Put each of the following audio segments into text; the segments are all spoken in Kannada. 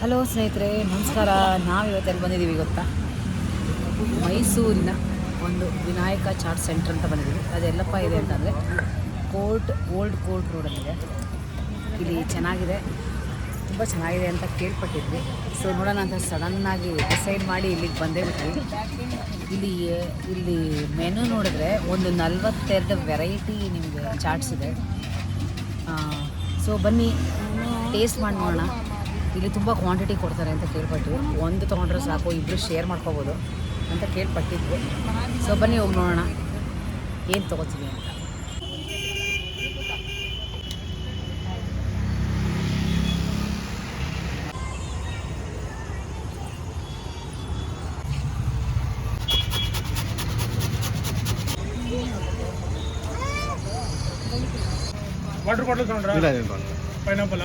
ಹಲೋ ಸ್ನೇಹಿತರೆ. ನಮಸ್ಕಾರ. ನಾವು ಇವತ್ತೆಲ್ಲಿ ಬಂದಿದ್ದೀವಿ ಗೊತ್ತಾ? ಮೈಸೂರಿನ ಒಂದು ವಿನಾಯಕ ಚಾಟ್ ಸೆಂಟರ್ ಅಂತ ಬಂದಿದ್ದೀವಿ. ಅದೆಲ್ಲಪ್ಪ ಇದೆ ಅಂತಂದರೆ, ಕೋರ್ಟ್, ಓಲ್ಡ್ ಕೋರ್ಟ್ ರೋಡಲ್ಲಿದೆ ಇಲ್ಲಿ ಚೆನ್ನಾಗಿದೆ. ತುಂಬ ಚೆನ್ನಾಗಿದೆ ಅಂತ ಕೇಳ್ಪಟ್ಟಿದ್ವಿ. ಸೊ ನೋಡೋಣ ಅಂತ ಸಡನ್ನಾಗಿ ಡಿಸೈಡ್ ಮಾಡಿ ಇಲ್ಲಿಗೆ ಬಂದೇ ಬಿಟ್ವಿ. ಇಲ್ಲಿ ಇಲ್ಲಿ ಮೆನು ನೋಡಿದ್ರೆ ಒಂದು ನಲ್ವತ್ತೆರಡು ವೆರೈಟಿ ನಿಮಗೆ ಚಾಟ್ಸ್ ಇದೆ. ಸೊ ಬನ್ನಿ ಟೇಸ್ಟ್ ಮಾಡಿ ನೋಡೋಣ. ಇಲ್ಲಿ ತುಂಬ ಕ್ವಾಂಟಿಟಿ ಕೊಡ್ತಾರೆ ಅಂತ ಕೇಳ್ಪಟ್ವಿ. ಒಂದು ತೊಗೊಂಡ್ರೆ ಸಾಕು ಇಬ್ಬರು ಶೇರ್ ಮಾಡ್ಕೋಬೋದು ಅಂತ ಕೇಳ್ಪಟ್ಟಿದ್ವಿ. ಸೊ ಬನ್ನಿ ಹೋಗಿ ನೋಡೋಣ. ಏನು ತೊಗೋತೀವಿ ಅಂತ. ವಾಟರ್ ಬಾಟಲ್ ತಗೊಂಡ್ರ. ಪೈನಾಪಲ್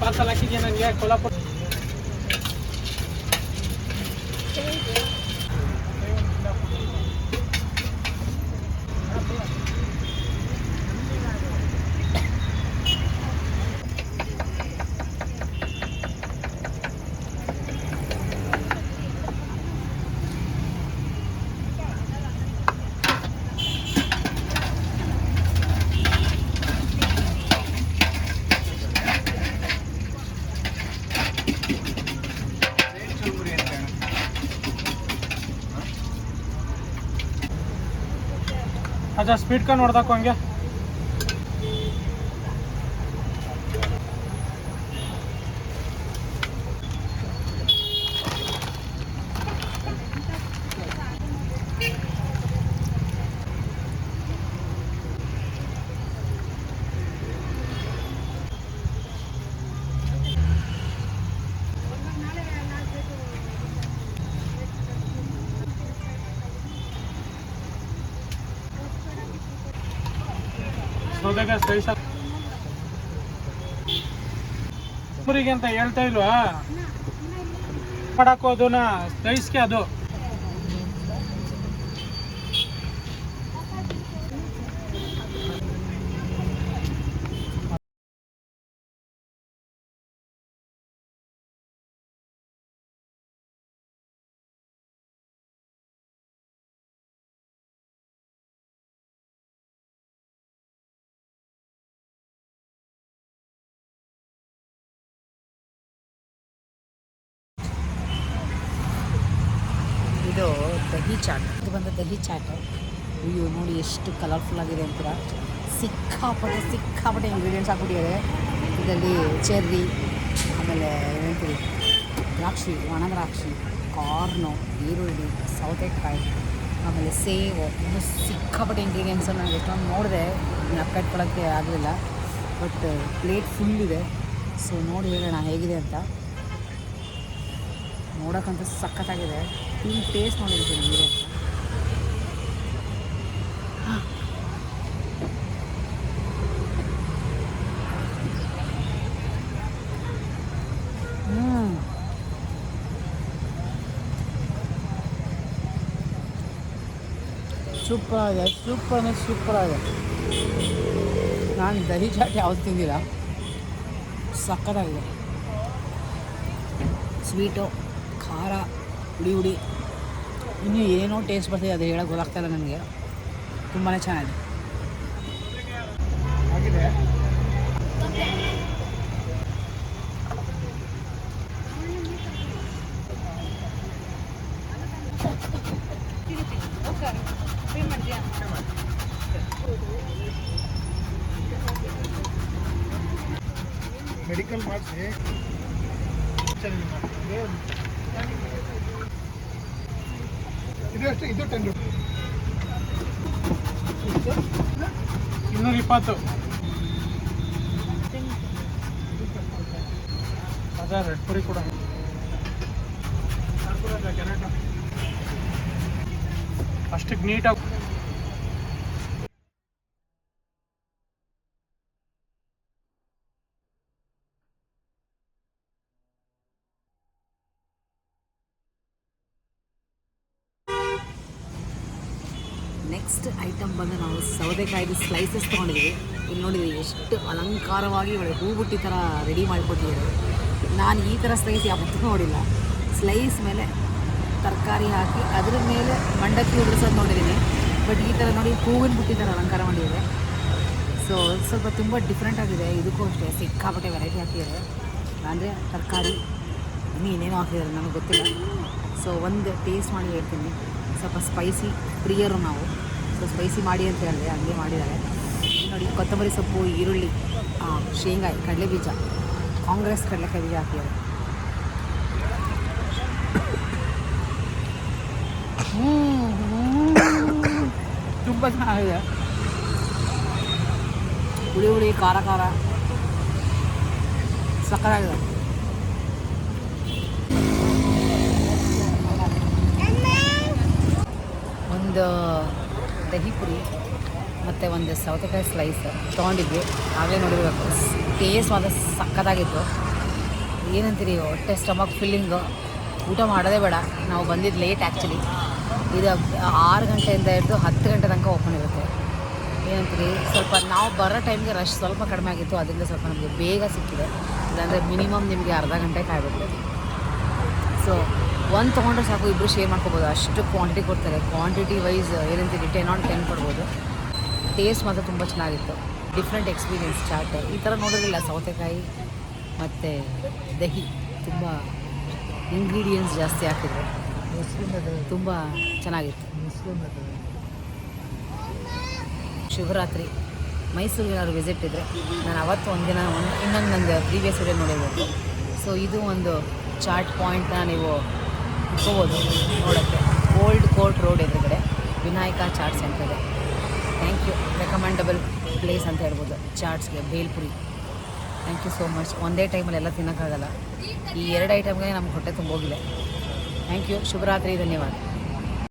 ಪಾರ್ಸಲ್ ಹಾಕಿದ್ಯಾ ನನಗೆ ಕೊಲ್ಲಾಪುರ ಅಜ್ಜ ಸ್ಪೀಡ್ ಕನ್ ನೋಡ್ದಾಕು ಹಂಗೆ. ಸೌದೆಗೆ ಸ್ಪೆಷಲ್ ಅಂತ ಹೇಳ್ತಾ ಇಲ್ವಾ? ಪಡಕೋದು ಅದನ್ನ ಸ್ಲೈಸ್ಗೆ ಅದು ಇದು ದಹಿ ಚಾಟ್. ಇದು ಬಂದು ದಹಿ ಚಾಟ್. ಅಯ್ಯೋ, ನೋಡಿ ಎಷ್ಟು ಕಲರ್ಫುಲ್ ಆಗಿದೆ ಅಂತ ಸಿಕ್ಕಾಪಟ್ಟೆ ಸಿಕ್ಕಾಪಟ್ಟೆ ಇಂಗ್ರೀಡಿಯೆಂಟ್ಸ್ ಹಾಕ್ಬಿಟ್ಟಿದ್ದಾರೆ. ಇದರಲ್ಲಿ ಚೆರ್ರಿ ಆಮೇಲೆ ಏನಂತೀರಿ? ದ್ರಾಕ್ಷಿ ಒಣ ದ್ರಾಕ್ಷಿ ಕಾರ್ನು, ಈರುಳ್ಳಿ, ಸೌತೆಕಾಯಿ, ಆಮೇಲೆ ಸೇವು. ಇನ್ನು ಸಿಕ್ಕಾಪಟ್ಟೆ ಇಂಗ್ರೀಡಿಯೆಂಟ್ಸ್ ನಾನು ಎಷ್ಟೊಂದು ನೋಡಿದೆ. ಜ್ಞಾಪಕ ಇಟ್ಕೊಳ್ಳೋಕ್ಕೆ ಆಗಲಿಲ್ಲ. ಬಟ್ ಪ್ಲೇಟ್ ಫುಲ್ ಇದೆ. ಸೊ ನೋಡಿ ಹೇಳೋಣ ಹೇಗಿದೆ ಅಂತ. ನೋಡೋಕ್ಕಂತೂ ಸಖತ್ತಾಗಿದೆ. ನಿಮ್ಮ ಟೇಸ್ಟ್ ನೋಡಿರ್ತೀನಿ ನೀವೇ ಹ್ಞೂ ಸೂಪರ್ ಆಗಿದೆ ಸೂಪರ್ ಅಂದರೆ ಸೂಪರ್ ಆಗಿದೆ ನಾನು ದಹಿ ಚಾಟ್ ಯಾವ್ದು ತಿಂದಿಲ್ಲ ಸಕ್ಕತ್ತಾಗಿದೆ ಸ್ವೀಟು ಖಾರ ಹುಡಿ ಹುಡಿ ಇನ್ನೂ ಏನೇನೋ ಟೇಸ್ಟ್ ಬರ್ತಿದೆ ಅದು ಹೇಳೋಕೆ ಗೊತ್ತಾಗ್ತಾ ಇಲ್ಲ ನನಗೆ. ತುಂಬಾ ಚೆನ್ನಾಗಿದೆ. ಆಗಿದೆ ಮೆಡಿಕಲ್ ಮಾಡಿಸಿ ಇದು ಎಷ್ಟು ಇದು ಟೆನ್ ರುಪೀಸ್ ಇನ್ನೂರ ಇಪ್ಪತ್ತು ಅದ ರೆಡ್ ಪುರಿ ಕೂಡ. ಅಷ್ಟಕ್ಕೆ ನೀಟಾಗಿ ನೆಕ್ಸ್ಟ್ ಐಟಮ್ ಬಂದು ನಾವು ಸೌದೆಕಾಯಿದು ಸ್ಲೈಸಸ್ ತೊಗೊಂಡಿದ್ದೀವಿ. ಇಲ್ಲಿ ನೋಡಿದ್ವಿ ಎಷ್ಟು ಅಲಂಕಾರವಾಗಿ ಒಳ್ಳೆ ಹೂಬುಟ್ಟಿ ಥರ ರೆಡಿ ಮಾಡಿಕೊಟ್ಟಿದ್ದಾರೆ. ನಾನು ಈ ಥರ ಸ್ಲೈಸ್ ಯಾವತ್ತೂ ನೋಡಿಲ್ಲ. ಸ್ಲೈಸ್ ಮೇಲೆ ತರಕಾರಿ ಹಾಕಿ, ಅದ್ರ ಮೇಲೆ ಮಂಡಕ್ಕಿ ಉದುರಿಸೋದು ನೋಡಿದ್ದೀನಿ. ಬಟ್ ಈ ಥರ ನೋಡಿ ಹೂವಿನ ಬುಟ್ಟಿ ಥರ ಅಲಂಕಾರ ಮಾಡಿದ್ದಾರೆ. ಸೊ ಸ್ವಲ್ಪ ತುಂಬ ಡಿಫ್ರೆಂಟ್ ಆಗಿದೆ. ಇದಕ್ಕೂ ಅಷ್ಟೇ ಸಿಕ್ಕಾಪಟ್ಟೆ ವೆರೈಟಿ ಹಾಕಿದ್ದಾರೆ. ಅಂದರೆ ತರಕಾರಿ ಇನ್ನೂ ಏನೇನೋ ಹಾಕಿದ್ದಾರೆ ನನಗೆ ಗೊತ್ತಿಲ್ಲ. ಸೊ ಒಂದು ಟೇಸ್ಟ್ ಮಾಡಿ ಹೇಳ್ತೀನಿ. ಸ್ವಲ್ಪ ಸ್ಪೈಸಿ ಪ್ರಿಯರು ನಾವು. ಸೊ ಸ್ಪೈಸಿ ಮಾಡಿ ಅಂತ ಹೇಳಿದೆ ಹಂಗೆ ಮಾಡಿದ್ದಾರೆ. ನೋಡಿ ಕೊತ್ತಂಬರಿ ಸೊಪ್ಪು ಈರುಳ್ಳಿ ಶೇಂಗಾ ಕಡಲೆ ಬೀಜ ಕಾಂಗ್ರೆಸ್ ಕಡಲೆಕಾಯಿ ಬೀಜ ಹಾಕಿದ್ದಾರೆ ತುಂಬ ಚೆನ್ನಾಗಿದೆ. ಹುಳಿ ಹುಳಿ ಖಾರ ಖಾರ. ಸಕ್ಕರಾಗಿದೆ ಒಂದು ದಹಿ ಪುರಿ, ಮತ್ತು ಒಂದು ಸೌತೆಕಾಯಿ ಸ್ಲೈಸ್ ತೊಗೊಂಡಿದ್ವಿ. ಆಗಲೇ ನೋಡಿರಬೇಕು. ಟೇಸ್ಟ್ ಮಾತ್ರ ಸಕ್ಕತ್ತಾಗಿತ್ತು ಏನಂತೀರಿ, ಹೊಟ್ಟೆ ಸ್ಟಮಕ್ ಫಿಲ್ಲಿಂಗು ಊಟ ಮಾಡೋದೇ ಬೇಡ. ನಾವು ಬಂದಿದ್ದು ಲೇಟ್ ಆ್ಯಕ್ಚುಲಿ ಇದು ಆರು ಗಂಟೆಯಿಂದ ಹಿಡಿದು ಹತ್ತು ಗಂಟೆ ತನಕ ಓಪನ್ ಇರುತ್ತೆ. ಏನಂತೀರಿ, ಸ್ವಲ್ಪ ನಾವು ಬರೋ ಟೈಮ್ಗೆ ರಶ್ ಸ್ವಲ್ಪ ಕಡಿಮೆ ಆಗಿತ್ತು. ಅದರಿಂದ ಸ್ವಲ್ಪ ನಮಗೆ ಬೇಗ ಸಿಕ್ಕಿದೆ. ಇಲ್ಲಾಂದರೆ ಮಿನಿಮಮ್ ನಿಮಗೆ ಅರ್ಧ ಗಂಟೆ ಕಾಯಬೇಕು. ಸೊ ಒಂದು ತೊಗೊಂಡ್ರೆ ಸಾಕು ಇಬ್ಬರು ಶೇರ್ ಮಾಡ್ಕೋಬೋದು. ಅಷ್ಟು ಕ್ವಾಂಟಿಟಿ ಕೊಡ್ತಾರೆ. ಕ್ವಾಂಟಿಟಿ ವೈಸ್ ಏನಂತೀರಿ ಟೆನ್ ಆನ್ ಟೆನ್ ಕೊಡ್ಬೋದು. ಟೇಸ್ಟ್ ಮಾತ್ರ ತುಂಬ ಚೆನ್ನಾಗಿತ್ತು. ಡಿಫ್ರೆಂಟ್ ಎಕ್ಸ್ಪೀರಿಯೆನ್ಸ್ ಚಾಟ್ ಈ ಥರ ನೋಡೋದಿಲ್ಲ ಸೌತೆಕಾಯಿ ಮತ್ತು ದಹಿ. ತುಂಬ ಇಂಗ್ರೀಡಿಯೆಂಟ್ಸ್ ಜಾಸ್ತಿ ಹಾಕಿದ್ರು. ತುಂಬ ಚೆನ್ನಾಗಿತ್ತು. ಶಿವರಾತ್ರಿ. ಮೈಸೂರಿಗೆ ಏನಾದ್ರು ವಿಸಿಟ್ ಇದ್ದರೆ ನಾನು ಅವತ್ತು ಒಂದಿನ ಒಂದು ಇನ್ನೊಂದು ನನಗೆ ಪ್ರೀವಿಯಸ್ ವಿಡಿಯೋ ನೋಡಿರ್ಬೇಕು. ಸೊ ಇದು ಒಂದು ಚಾರ್ಟ್ ಪಾಯಿಂಟ್ನ ನೀವು ಇಟ್ಕೋಬೋದು ನೋಡೋಕ್ಕೆ. ಓಲ್ಡ್ ಕೋರ್ಟ್ ರೋಡ್ ಎದುರುಗಡೆ ವಿನಾಯಕ ಚಾಟ್ ಸೆಂಟರ್ ಇದೆ. ಥ್ಯಾಂಕ್ ಯು ರೆಕಮೆಂಡಬಲ್ ಪ್ಲೇಸ್ ಅಂತ ಹೇಳ್ಬೋದು. ಚಾಟ್ಸ್ಗೆ bhelpuri thank you so much ಒಂದೇ ಟೈಮಲ್ಲಿ ಎಲ್ಲ ತಿನ್ನೋಕ್ಕಾಗಲ್ಲ. ಈ ಎರಡು ಐಟಮ್ಗೆ ನಮ್ಗೆ ಹೊಟ್ಟೆ ತುಂಬೋಗಿದೆ. ಥ್ಯಾಂಕ್ ಯು ಶುಭರಾತ್ರಿ. ಧನ್ಯವಾದ.